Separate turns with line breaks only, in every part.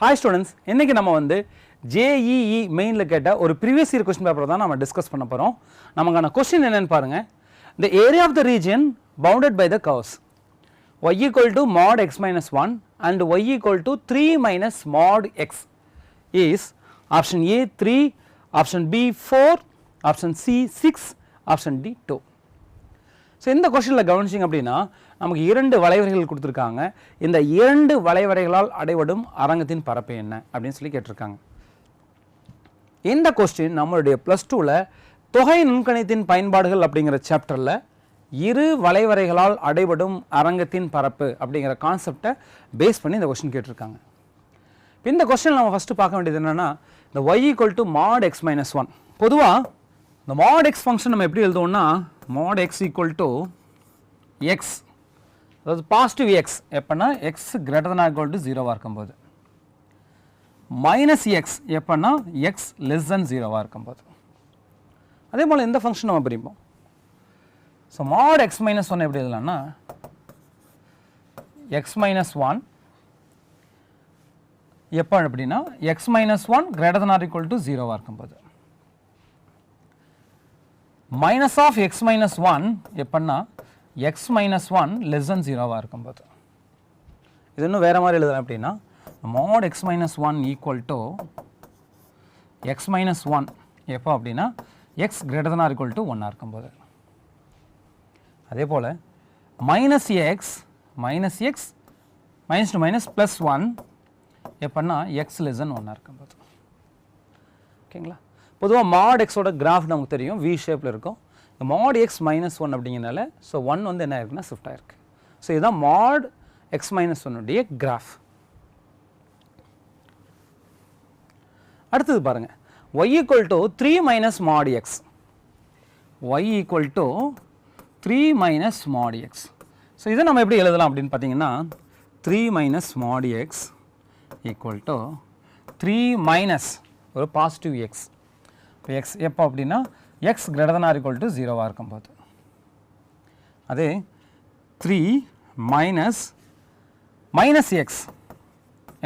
Hi students இன்றைக்கி நம்ம வந்து ஜேஇஇ மெயினில் கேட்ட ஒரு ப்ரீவியஸ் இயர் கொஸ்டின் பேப்பர் தான் நம்ம டிஸ்கஸ் பண்ண போகிறோம் நமக்கான கொஸ்டின் என்னென்னு பாருங்கள் the area of the region bounded by the curves y equal to mod x minus one and y equal to three minus mod x is option A three option B four option C six option D two so இந்த கொஸ்டினில் கவனிச்சிங்க அப்படின்னா நமக்கு இரண்டு வளைவரைகள் கொடுத்துருக்காங்க. இந்த இரண்டு வளைவரைகளால் அடைபடும் அரங்கத்தின் பரப்பு என்ன அப்படின்னு சொல்லி கேட்டிருக்காங்க. இந்த கொஸ்டின் நம்மளுடைய ப்ளஸ் டூவில் தொகை நுண்கணித்தின் பயன்பாடுகள் அப்படிங்கிற சாப்டரில் இரு வளைவரைகளால் அடைபடும் அரங்கத்தின் பரப்பு அப்படிங்கிற கான்செப்டை பேஸ் பண்ணி இந்த கொஸ்டின் கேட்டிருக்காங்க. இப்போ இந்த கொஸ்டின் நம்ம ஃபஸ்ட்டு பார்க்க வேண்டியது என்னென்னா இந்த y equal to mod x minus one பொதுவாக இந்த மாட் எக்ஸ் ஃபங்க்ஷன் நம்ம எப்படி எழுதுவோம்னா mod x equal to x அதாவது பாசிட்டிவ் எக்ஸ் எப்போனா x greater than equal to ஜீரோவாக இருக்கும்போது. மைனஸ் எக்ஸ் எப்போனா எக்ஸ் லெஸ் தென் ஜீரோவாக இருக்கும்போது. அதே போல் இந்த ஃபங்க்ஷன் நம்ம பிரிப்போம். So mod x minus one எப்படி எழுதலாம்னா எக்ஸ் மைனஸ் ஒன் எப்போ அப்படின்னா x minus one greater than or equal to ஜீரோவாக இருக்கும்போது. Minus of x minus one எப்படின்னா x minus one less than ஜீரோவாக இருக்கும்போது இது இன்னும் வேறு மாதிரி எழுதலாம் அப்படின்னா mod x minus one equal to x minus one எப்போ அப்படின்னா x greater than or equal to ஒன்னாக இருக்கும்போது அதே போல் minus x minus x minus to minus plus one எப்போன்னா எக்ஸ் லெசன் ஒன்னாக இருக்கும்போது ஓகேங்களா? பொதுவாக மாட் எக்ஸோட கிராஃப் நமக்கு தெரியும். வி ஷேப்பில் இருக்கும். இந்த மாட் எக்ஸ் மைனஸ் ஒன் அப்படிங்கிறனால ஸோ ஒன் வந்து என்ன இருக்குன்னா ஷிஃப்ட் ஆயிருக்கு. ஸோ இதுதான் மாட் எக்ஸ் மைனஸ் ஒன்னுடைய கிராஃப் அடுத்தது பாருங்கள் y equal to three minus mod x y equal to three minus mod x so இதை நம்ம எப்படி எழுதலாம் அப்படின்னு பார்த்தீங்கன்னா three minus mod x equal to three minus ஒரு பாசிட்டிவ் எக்ஸ் இப்போ எக்ஸ் எப்போ அப்படின்னா x greater than or equal to ஜீரோவாக இருக்கும்போது. அதே த்ரீ மைனஸ் மைனஸ் எக்ஸ்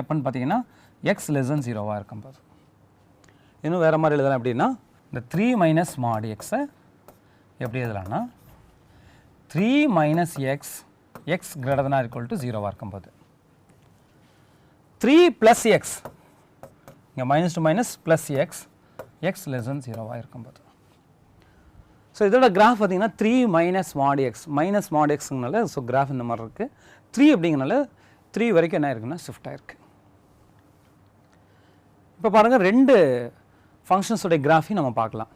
எப்போன்னு பார்த்தீங்கன்னா எக்ஸ் லெஸ் தன் ஜீரோவாக இருக்கும்போது. இன்னும் வேறு மாதிரி எழுதலாம் அப்படின்னா இந்த த்ரீ மைனஸ் மாடு எக்ஸை எப்படி எழுதலாம்னா three minus x x greater than equal to ஜீரோவாக இருக்கும்போது. த்ரீ ப்ளஸ் எக்ஸ் இங்கே minus to minus plus x x less than ஜீரோவாக இருக்கும்போது. ஸோ இதோட கிராஃப் பார்த்தீங்கன்னா three minus mod x minus mod எக்ஸுங்கனால so graph இந்த மாதிரி இருக்குது த்ரீ அப்படிங்கனால த்ரீ வரைக்கும் என்ன இருக்குன்னா ஷிஃப்ட் ஆயிருக்கு. இப்போ பாருங்கள் ரெண்டு ஃபங்க்ஷன்ஸோடைய கிராஃபையும் நம்ம பார்க்கலாம்.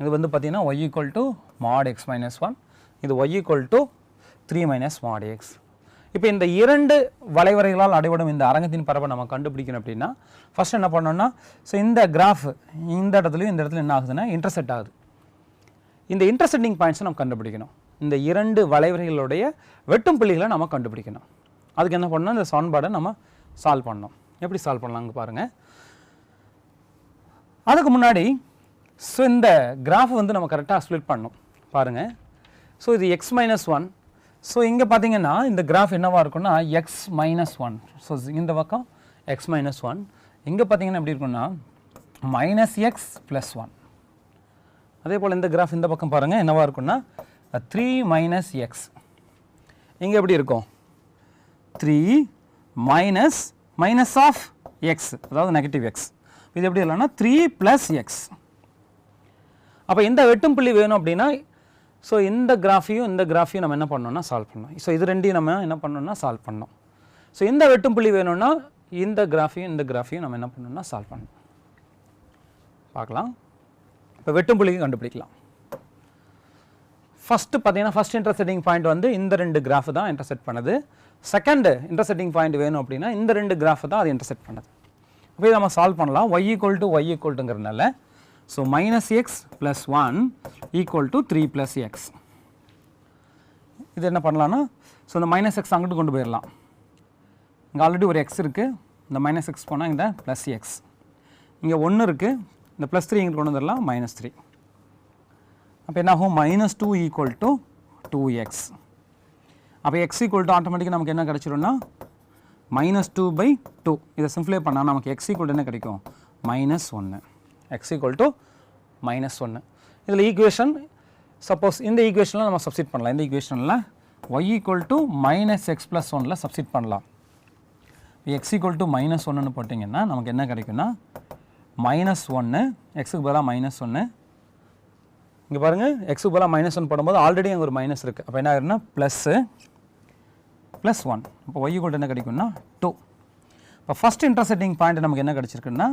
இது வந்து பார்த்திங்கன்னா y equal to mod x minus one இது y equal to three minus mod x இப்போ இந்த இரண்டு வளைவரைகளால் அடைபடும் இந்த அரங்கத்தின் பரப்பை நம்ம கண்டுபிடிக்கணும் அப்படின்னா ஃபஸ்ட் என்ன பண்ணோம்னா ஸோ இந்த கிராஃப் இந்த இடத்துலையும் இந்த இடத்துல என்ன ஆகுதுன்னா இன்டர்செக்ட் ஆகுது. இந்த இன்டர்செக்டிங் பாயிண்ட்ஸை நம்ம கண்டுபிடிக்கணும். இந்த இரண்டு வளைவரைகளுடைய வெட்டும் புள்ளிகளை நம்ம கண்டுபிடிக்கணும். அதுக்கு என்ன பண்ணணும்? இந்த சமன்பாடை நம்ம சால்வ் பண்ணணும். எப்படி சால்வ் பண்ணலாங்க பாருங்கள் அதுக்கு முன்னாடி ஸோ இந்த கிராஃப் வந்து நம்ம கரெக்டாக ஸ்ப்ளிட் பண்ணணும். பாருங்கள் ஸோ இது எக்ஸ் மைனஸ் ஒன் ஸோ இங்கே பார்த்தீங்கன்னா இந்த கிராஃப் என்னவாக இருக்கும்னா எக்ஸ் மைனஸ் ஒன் ஸோ இந்த பக்கம் எக்ஸ் மைனஸ் ஒன் இங்கே பார்த்தீங்கன்னா எப்படி இருக்கும்னா மைனஸ் எக்ஸ் ப்ளஸ் ஒன் அதே போல் இந்த கிராஃப் இந்த பக்கம் பாருங்கள் என்னவாக இருக்கும்னா த்ரீ மைனஸ் எக்ஸ் இங்கே எப்படி இருக்கும்? Three minus minus of x அதாவது நெகட்டிவ் எக்ஸ் இது எப்படி இல்லைன்னா த்ரீ ப்ளஸ் எக்ஸ் அப்போ இந்த வெட்டும் புள்ளி வேணும் அப்படின்னா ஸோ இந்த கிராஃபையும் இந்த கிராஃபையும் நம்ம என்ன பண்ணோம்னா சால்வ் பண்ணோம் ஸோ இது ரெண்டையும் நம்ம என்ன பண்ணோம்னா சால்வ் பண்ணோம் ஸோ இந்த வெட்டும் புள்ளி வேணும்னா இந்த கிராஃபையும் இந்த கிராஃபையும் நம்ம என்ன பண்ணோம்னா சால்வ் பண்ணணும். பார்க்கலாம். இப்போ வெட்டும் புள்ளியும் கண்டுபிடிக்கலாம். ஃபஸ்ட்டு பார்த்தீங்கன்னா ஃபஸ்ட் இன்டர்செட்டிங் பாயிண்ட் வந்து இந்த ரெண்டு கிராஃப் தான் இன்டர்செக்ட் பண்ணுது. செகண்டு இன்டர்செட்டிங் பாயிண்ட் வேணும் அப்படின்னா இந்த ரெண்டு கிராஃப் தான் அது இன்டர்செக்ட் பண்ணுது. அப்போ நம்ம சால்வ் பண்ணலாம். Y equal to y equal டுங்கிறதுனால so minus x plus one equal to three plus x இது என்ன பண்ணலான்னா ஸோ இந்த மைனஸ் எக்ஸ் அங்கிட்டு கொண்டு போயிடலாம் இங்கே ஆல்ரெடி ஒரு எக்ஸ் இருக்குது இந்த மைனஸ் எக்ஸ் போனால் இந்த ப்ளஸ் எக்ஸ் இங்கே ஒன்று இருக்குது இந்த ப்ளஸ் த்ரீ இங்கிட்டு கொண்டு வந்துடலாம் மைனஸ் த்ரீ அப்போ என்ன ஆகும்? Minus two equal to two x அப்போ எக்ஸ் ஈக்குவல் டு ஆட்டோமேட்டிக்காக நமக்கு என்ன கிடச்சிரும்னா மைனஸ் டூ பை டூ இதை சிம்ப்ளை பண்ணால் நமக்கு எக்ஸ் ஈக்குவல் என்ன கிடைக்கும்? மைனஸ் ஒன்று எக்ஸ் ஈக்குவல் டு மைனஸ் ஒன்று இதில் ஈக்குவேஷன் சப்போஸ் இந்த ஈக்குவேஷனில் நம்ம சப்ஸ்டிட் பண்ணலாம். இந்த ஈக்குவேஷனில் y equal to minus x plus ஒனில் சப்ஸ்டிட் பண்ணலாம். எக்ஸ் ஈக்குவல் டு மைனஸ் ஒன்றுன்னு போட்டிங்கன்னா நமக்கு என்ன கிடைக்கும்னா மைனஸ் ஒன்று எக்ஸுக்கு பதிலாக மைனஸ் ஒன்று இங்கே பாருங்கள் எக்ஸுக்கு பதிலாக மைனஸ் ஒன் போடும்போது ஆல்ரெடி அங்கே ஒரு மைனஸ் இருக்குது அப்போ என்ன ஆகுதுன்னா ப்ளஸ்ஸு ப்ளஸ் ஒன் இப்போ ஒய் ஈக்குவல் என்ன கிடைக்கும்னா டூ இப்போ ஃபஸ்ட் இன்டர்செக்டிங் பாயிண்ட் நமக்கு என்ன கிடச்சிருக்குன்னா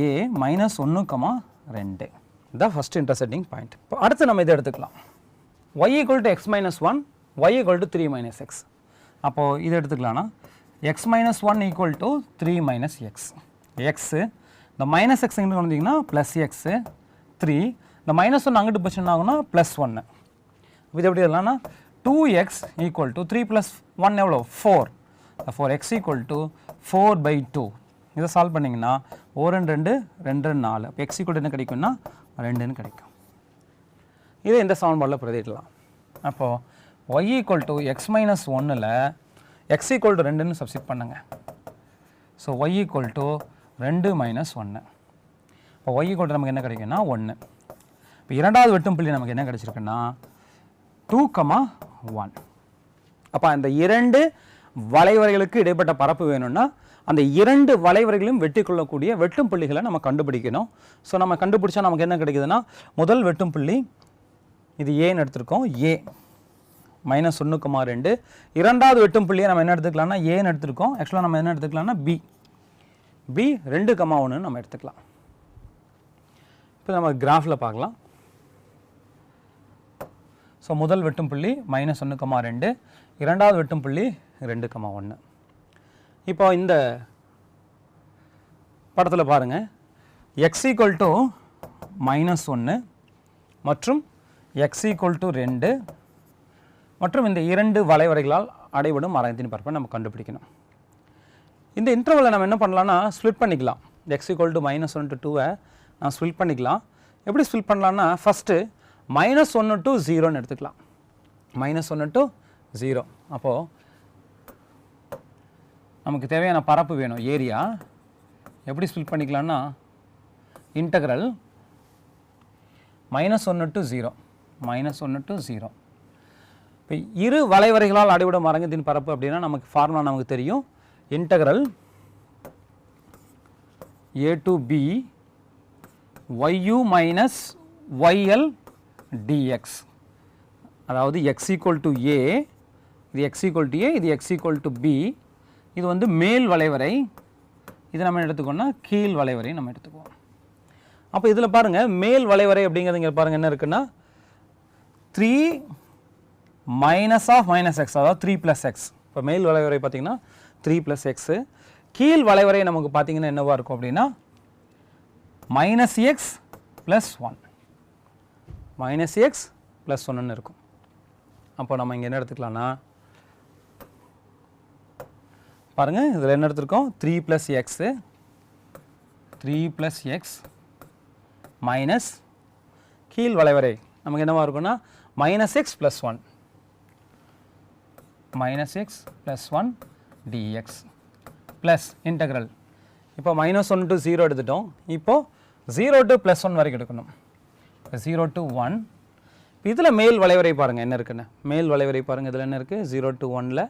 ஏ மைனஸ் ஒன்று கமா ரெண்டு. இதுதான் ஃபஸ்ட் இன்டர்செக்டிங் பாயிண்ட் இப்போ அடுத்து நம்ம இதை எடுத்துக்கலாம். Y equal to x minus one y equal to three minus x அப்போது இதை எடுத்துக்கலாம்னா x minus one equal to three minus x x இந்த மைனஸ் எக்ஸ் எங்கே வந்தீங்கன்னா ப்ளஸ் எக்ஸு த்ரீ இந்த மைனஸ் ஒன் அங்கிட்டு போச்சு என்ன ஆகும்னா ப்ளஸ் ஒன்று இது எப்படி இல்லைனா two x equal to three plus one எவ்வளோ four four x equal to four by two இதை சால்வ் பண்ணிங்கன்னா ஓ ரெண்டு ரெண்டு ரெண்டு ரெண்டு நாலு. அப்போ எக்ஸ் ஈக்குவல் என்ன கிடைக்கும்னா ரெண்டுன்னு கிடைக்கும். இதை இந்த சமன்பாடில் பிரதிடலாம் அப்போது y equal to x minus ஒன்னில் எக்ஸ் ஈக்குவல் டு ரெண்டுன்னு சப்ஸ்டிட் பண்ணுங்க. ஸோ ஒய் ஈக்குவல் டு ரெண்டு மைனஸ் ஒன்று இப்போ ஒய் ஈக்குவல் டு நமக்கு என்ன கிடைக்குன்னா ஒன்று இப்போ இரண்டாவது வெட்டும் புள்ளி நமக்கு என்ன கிடைச்சிருக்குன்னா டூ கமா ஒன் அப்போ அந்த இரண்டு வளைவரைகளுக்கு இடைப்பட்ட பரப்பு வேணும்னா அந்த இரண்டு வளைவரைகளையும் வெட்டி கொள்ளக்கூடிய வெட்டும் புள்ளிகளை நம்ம கண்டுபிடிக்கணும். ஸோ நம்ம கண்டுபிடிச்சா நமக்கு என்ன கிடைக்குதுன்னா முதல் வெட்டும் புள்ளி இது ஏன்னு எடுத்திருக்கோம் ஏ மைனஸ் ஒன்றுக்குமா ரெண்டு. இரண்டாவது வெட்டும் புள்ளியை நம்ம என்ன எடுத்துக்கலாம்னா ஏன்னு எடுத்திருக்கோம். ஆக்சுவலாக நம்ம என்ன எடுத்துக்கலாம்னா பி பி ரெண்டு கமா ஒன்று நம்ம எடுத்துக்கலாம். இப்போ நம்ம கிராஃபில் பார்க்கலாம். ஸோ முதல் வெட்டும் புள்ளி மைனஸ் ஒன்று கமா ரெண்டு. இரண்டாவது வெட்டும் புள்ளி ரெண்டு கமா ஒன்று இப்போ இந்த படத்தில் பாருங்கள் எக்ஸ் ஈக்குவல் டு மைனஸ் ஒன்று மற்றும் எக்ஸ் ஈக்குவல் டு ரெண்டு மற்றும் இந்த இரண்டு வளைவரைகளால் அடைபடும் மரத்தின் பரப்பை நம்ம கண்டுபிடிக்கணும். இந்த இன்டர்வலை நம்ம என்ன பண்ணலாம்னா ஸ்ப்ளிட் பண்ணிக்கலாம். X equal to minus one to டூவை நான் ஸ்ப்ளிட் பண்ணிக்கலாம். எப்படி ஸ்ப்ளிட் பண்ணலான்னா ஃபஸ்ட்டு மைனஸ் ஒன்று டு ஜீரோன்னு எடுத்துக்கலாம். மைனஸ் ஒன்று டு ஜீரோ அப்போது நமக்கு தேவையான பரப்பு வேணும் ஏரியா. எப்படி ஸ்பில் பண்ணிக்கலாம்னா இன்டகரல் மைனஸ் ஒன்று டு ஜீரோ மைனஸ் ஒன்று டு ஜீரோ இப்போ இரு வளைவரைகளால் அடைவிடும் அரங்கத்தின் பரப்பு அப்படின்னா நமக்கு ஃபார்முலா நமக்கு தெரியும். Integral A to B y u minus y l d x அதாவது எக்ஸ் ஈக்குவல் டு ஏ இது எக்ஸ் ஈக்குவல் டு ஏ இது எக்ஸ் ஈக்குவல் டு பி இது வந்து மேல் வளைவரை இது நம்ம எடுத்துக்கோன்னா கீழ் வளைவரை நம்ம எடுத்துக்குவோம். அப்போ இதில் பாருங்கள் மேல் வளைவரை அப்படிங்கிறது இங்கே பாருங்கள் என்ன இருக்குன்னா three minus of minus x அதாவது த்ரீ ப்ளஸ் எக்ஸ் இப்போ மேல் வளைவரை பார்த்தீங்கன்னா த்ரீ ப்ளஸ் எக்ஸு கீழ் வளைவரை நமக்கு பார்த்தீங்கன்னா என்னவாக இருக்கும் அப்படின்னா minus x plus one minus x plus ஒன்றுன்னு இருக்கும். அப்போ நம்ம இங்கே என்ன எடுத்துக்கலாம்னா பாருங்கள் இதில் என்ன எடுத்திருக்கோம்? Three plus x three plus x minus கீழ் வளைவரை. நமக்கு என்னவாக இருக்குன்னா minus x plus one minus x plus one d x plus integral இப்போ மைனஸ் ஒன் டு ஜீரோ எடுத்துட்டோம். இப்போது ஜீரோ டு ப்ளஸ் ஒன் வரைக்கும் எடுக்கணும். ஜீரோ டு ஒன் இதில் மேல் வளைவரை பாருங்கள் என்ன இருக்குன்னு? மேல் வளைவரை பாருங்கள் இதில் என்ன இருக்குது ஜீரோ டு ஒனில்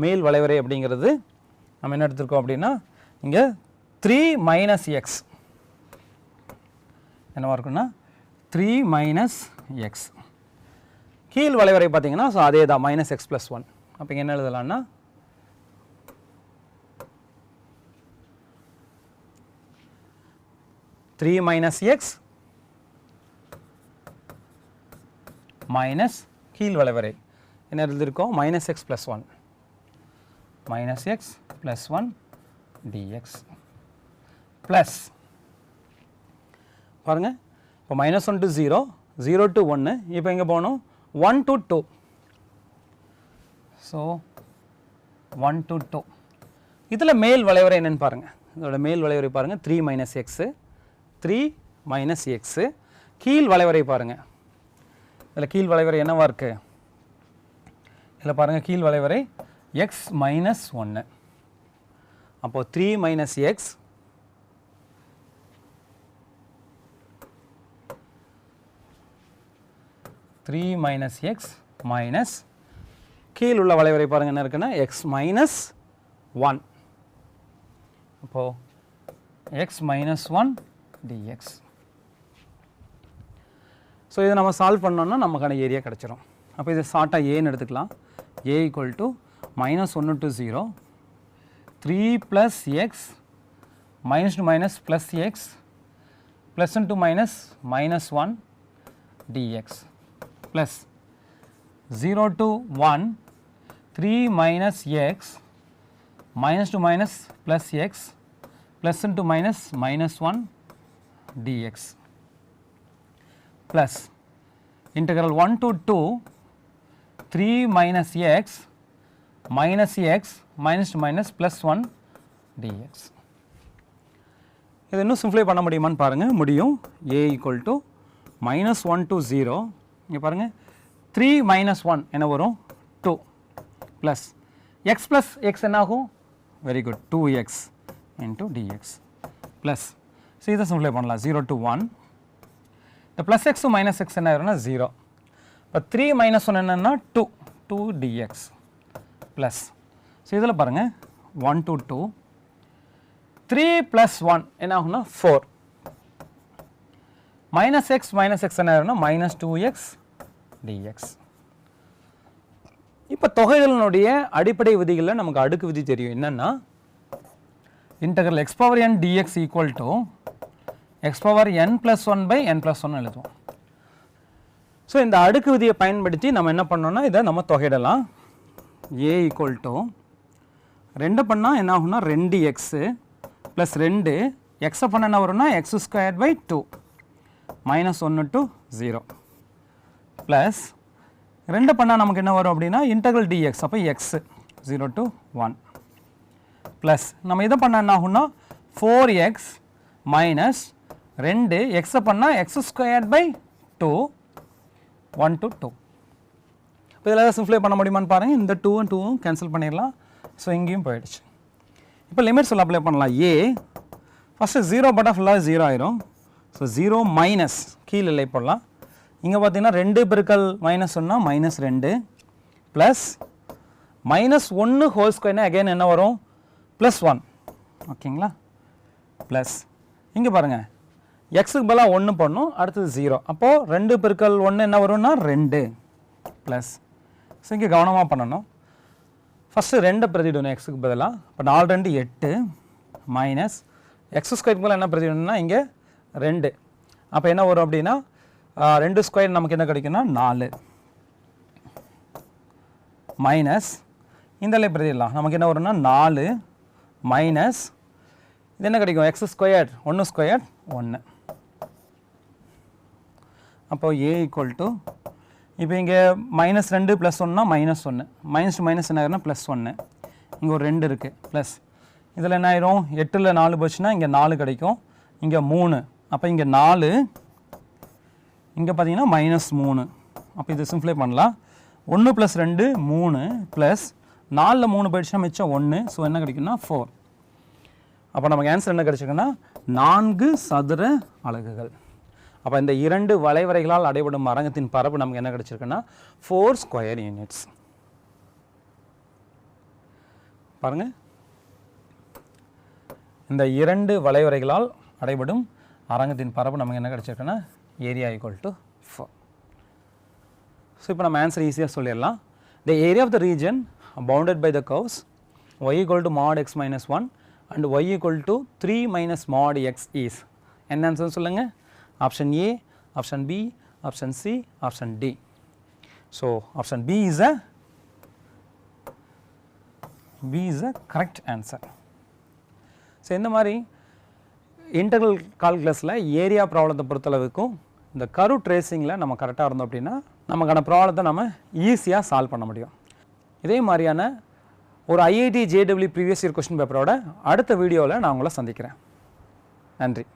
மேல் வளைவரை அப்படிங்கிறது நம்ம என்ன எடுத்திருக்கோம் அப்படின்னா இங்கே த்ரீ மைனஸ் எக்ஸ் என்னவா இருக்குன்னா த்ரீ மைனஸ் எக்ஸ் கீழ் வளைவரை பார்த்தீங்கன்னா ஸோ அதே தான் மைனஸ் எக்ஸ் ப்ளஸ் ஒன் அப்போ இங்கே என்ன எழுதலாம்னா த்ரீ மைனஸ் எக்ஸ் மைனஸ் கீழ் வளைவரை. என்ன எழுதியிருக்கோம்? Minus x plus one minus x plus one d x plus பாருங்கள் இப்போ minus one to zero zero to ஒன்று இப்போ எங்கே போகணும்? One to two so one to two இதில் மேல் வளைவரை என்னென்னு பாருங்கள் இதோட மேல் வளைவரை பாருங்கள் three minus x three minus x கீழ் வளைவரை பாருங்கள் இதில் கீழ் வளைவரை என்னவா இருக்குது இதில் பாருங்கள் கீழ் வளைவரை எக்ஸ் மைனஸ் ஒன்று அப்போ three minus x three minus x minus கீழ் உள்ள வளைவரை பாருங்க என்ன இருக்குன்னா எக்ஸ் மைனஸ் ஒன் அப்போது x minus one d x so இதை நம்ம சால்வ் பண்ணோன்னா நமக்கான ஏரியா கிடச்சிரும். அப்போ இதை ஷார்ட்டாக ஏன்னு எடுத்துக்கலாம். A equal to minus 1 to 0, 3 plus x minus to minus plus x plus 1 to minus minus 1 dx plus 0 to 1 3 minus x minus to minus plus x plus 1 to minus minus 1 dx plus integral 1 to 2 3 minus x minus x minus minus plus 1 dx. இது இன்னும் சிம்ப்ளை பண்ண முடியுமான்னு பாருங்கள் முடியும். A equal to minus one to zero இங்கே பாருங்கள் three minus one என்ன வரும்? Two plus x plus x என்ன ஆகும் very good two x into d x plus so இதை சிம்ப்ளை பண்ணலாம். ஜீரோ டு ஒன் இந்த ப்ளஸ் எக்ஸும் மைனஸ் எக்ஸ் என்ன ஆயிரும்னா ஜீரோ இப்போ த்ரீ மைனஸ் ஒன் என்னென்னா two two d x plus so இதில் பாருங்கள் one two two three plus one என்ன ஆகும்னா four minus x minus x என்ன ஆகும்னா மைனஸ் டூ எக்ஸ் டிஎக்ஸ் இப்போ தொகைகளினுடைய அடிப்படை விதிகளில் நமக்கு அடுக்கு விதி தெரியும். என்னென்னா integral x power n d x equal to x power n plus one by n plus one எழுதுவோம். ஸோ இந்த அடுக்கு விதியை பயன்படுத்தி நம்ம என்ன பண்ணோம்னா இதை நம்ம தொகையிடலாம். ஏ ஈக்குவல் டு ரெண்டு பண்ணால் என்ன ஆகும்னா ரெண்டு எக்ஸு ப்ளஸ் ரெண்டு. எக்ஸை பண்ண என்ன வரும்னா x square by two minus ஒன்று டு ஜீரோ ப்ளஸ் ரெண்டு பண்ணால் நமக்கு என்ன வரும் அப்படின்னா இன்டகல் டிஎக்ஸ் அப்போ x zero to one plus நம்ம இதை பண்ணால் என்ன ஆகும்னா ஃபோர் எக்ஸ் மைனஸ் ரெண்டு. எக்ஸை பண்ணால் x square by two one to two இப்போ இதில் ஏதாவது சிம்ப்ளை பண்ண முடியுமான்னு பாருங்கள் இந்த டூவும் டூவும் கேன்சல் பண்ணிடலாம். ஸோ இங்கேயும் போயிடுச்சு. இப்போ லிமிட்ஸ் உள்ள அப்ளை பண்ணலாம். ஏ ஃபஸ்ட்டு ஜீரோ பட்டா ஃபுல்லாக ஜீரோ ஆயிரும். ஸோ ஜீரோ மைனஸ் கீழே இல்லை போடலாம். இங்கே பார்த்தீங்கன்னா ரெண்டு பெருக்கல் மைனஸ் ஒன்னா மைனஸ் ரெண்டு. ப்ளஸ் மைனஸ் ஒன்று ஹோல் ஸ்கொயர்னா அகைன் என்ன வரும்? ப்ளஸ் ஒன் ஓகேங்களா? ப்ளஸ் இங்கே பாருங்கள் எக்ஸுக்கு பதிலாக ஒன்று பண்ணும் அடுத்தது ஜீரோ அப்போது ரெண்டு பெருக்கல் ஒன்று என்ன வரும்னா ரெண்டு. ப்ளஸ் ஸோ இங்கே கவனமாக பண்ணணும். ஃபஸ்ட்டு ரெண்டை பிரதிடணும் எக்ஸுக்கு பதிலாக இப்போ நாலு ரெண்டு எட்டு மைனஸ் எக்ஸ் ஸ்கொயருக்கு மேலே என்ன பிரதிடணும்னா இங்கே ரெண்டு. அப்போ என்ன வரும் அப்படின்னா ரெண்டு ஸ்கொயர் நமக்கு என்ன கிடைக்கும்னா நாலு. மைனஸ் இந்த பிரதிடலாம் நமக்கு என்ன வரும்னா நாலு. மைனஸ் இது என்ன கிடைக்கும்? எக்ஸ் ஸ்கொயர் ஒன்று ஸ்கொயர் ஒன்று அப்போ ஏ ஈக்குவல் டு இப்போ இங்கே மைனஸ் ரெண்டு ப்ளஸ் ஒன்னா மைனஸ் ஒன்று மைனஸ் டு மைனஸ் என்ன ஆகுதுன்னா ப்ளஸ் ஒன்று இங்கே ஒரு ரெண்டு இருக்குது ப்ளஸ் இதில் என்ன ஆயிரும்? எட்டில் நாலு போச்சுன்னா இங்கே நாலு கிடைக்கும். இங்கே மூணு. அப்போ இங்கே நாலு. இங்கே பார்த்தீங்கன்னா மைனஸ் மூணு. அப்போ இது சிம்ப்ளை பண்ணலாம். ஒன்று ப்ளஸ் ரெண்டு மூணு ப்ளஸ் நாலில் மூணு போயிடுச்சுன்னா மிச்சம் ஒன்று ஸோ என்ன கிடைக்குன்னா ஃபோர் அப்போ நமக்கு ஆன்சர் என்ன கிடைச்சிருக்குன்னா நான்கு சதுர அலகுகள். அப்போ இந்த இரண்டு வளைவரைகளால் அடைபடும் அரங்கத்தின் பரப்பு நமக்கு என்ன கிடச்சிருக்குன்னா? ஃபோர் ஸ்கொயர் யூனிட்ஸ் பாருங்க. இந்த இரண்டு வளைவரைகளால் அடைபடும் அரங்கத்தின் பரப்பு நமக்கு என்ன கிடச்சிருக்குன்னா? Area equal to four so இப்போ நம்ம ஆன்சர் ஈஸியாக சொல்லிடலாம். The area of the region bounded by the curves y equal to mod x minus 1 and y equal to 3 minus mod x is. என்ன ஆன்சர் சொல்லுங்கள் option A option B option C option D so option B is a B is a correct answer so இந்த மாதிரி internal கால்குலஸில் area ப்ராப்ளத்தை பொறுத்தளவுக்கும் இந்த கரு ட்ரேசிங்கில் நம்ம கரெக்டாக இருந்தோம் அப்படின்னா நமக்கான ப்ராப்ளத்தை நம்ம ஈஸியாக சால்வ் பண்ண முடியும். இதே மாதிரியான ஒரு IIT J W previous year question பேப்பரோட அடுத்த வீடியோவில் நான் உங்களை சந்திக்கிறேன். நன்றி.